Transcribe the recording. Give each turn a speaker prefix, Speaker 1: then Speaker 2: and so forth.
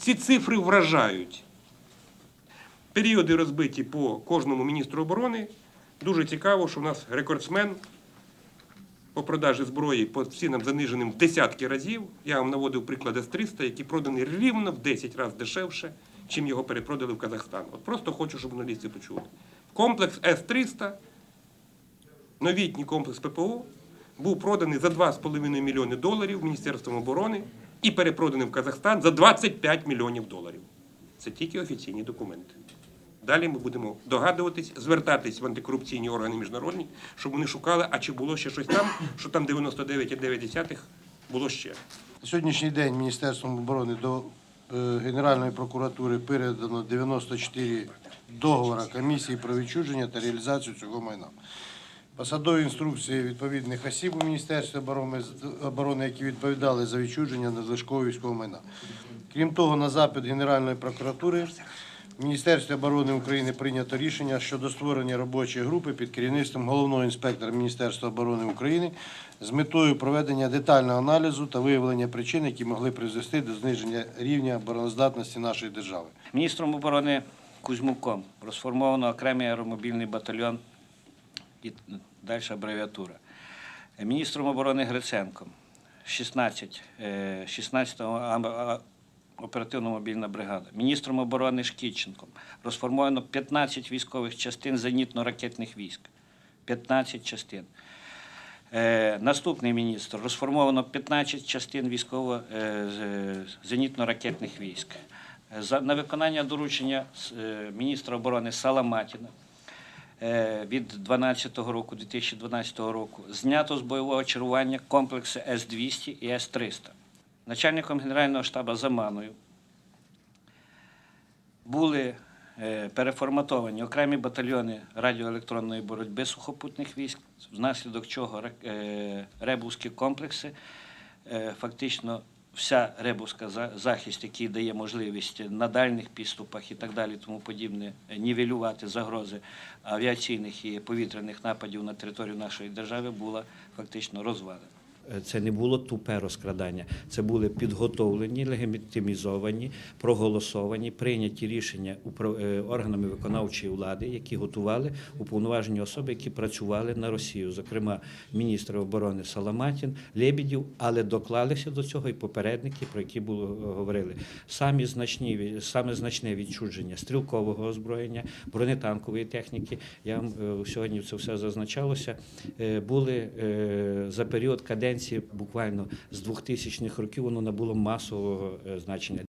Speaker 1: ці цифри вражають. Періоди розбиті по кожному міністру оборони. Дуже цікаво, що у нас рекордсмен по продажі зброї по цінам заниженим в десятки разів. Я вам наводив приклад С-300, який проданий рівно в 10 разів дешевше, чим його перепродали в Казахстан. От просто хочу, щоб журналісти почули. Комплекс С-300, новітній комплекс ППО, був проданий за 2,5 мільйони доларів Міністерством оборони і перепроданий в Казахстан за 25 мільйонів доларів. Це тільки офіційні документи. Далі ми будемо догадуватись, звертатись в антикорупційні органи міжнародні, щоб вони шукали, а чи було ще щось там, що там 99,9 було ще.
Speaker 2: На сьогоднішній день Міністерством оборони до е, Генеральної прокуратури передано 94 договори комісії про відчуження та реалізацію цього майна. Посадові інструкції відповідних осіб у Міністерстві оборони, оборони, які відповідали за відчуження надлишкового військового майна. Крім того, на запит Генеральної прокуратури в Міністерстві оборони України прийнято рішення щодо створення робочої групи під керівництвом головного інспектора Міністерства оборони України з метою проведення детального аналізу та виявлення причин, які могли призвести до зниження рівня обороноздатності нашої держави.
Speaker 3: Міністром оборони Кузьмуком розформовано окремий аеромобільний батальйон і далі абревіатура. Міністром оборони Гриценком 16, е, 16 оперативно-мобільна бригада. Міністром оборони Шкідченком розформовано 15 військових частин зенітно-ракетних військ. 15 частин. Е, наступний міністр розформовано 15 частин військово е, зенітно-ракетних військ. Е, на виконання доручення е, міністра оборони Саламатіна е, від 12 року, 2012 року знято з бойового чергування комплекси С-200 і С-300. Начальником Генерального штабу Заманою були е, переформатовані окремі батальйони радіоелектронної боротьби сухопутних військ, внаслідок чого е, комплекси, е, фактично вся ребуска за- захист, який дає можливість на дальних підступах і так далі, тому подібне, нівелювати загрози авіаційних і повітряних нападів на територію нашої держави, була фактично розвалена. Це не було тупе розкрадання, це були підготовлені, легітимізовані, проголосовані, прийняті рішення е, органами виконавчої влади, які готували уповноважені особи, які працювали на Росію, зокрема міністр оборони Саламатін, Лебідів, але доклалися до цього і попередники, про які було е, говорили. Самі значні саме значне відчудження стрілкового озброєння, бронетанкової техніки. Я вам е, сьогодні це все зазначалося. е, Були е, за період каденції буквально з 2000-х років воно набуло масового е, значення.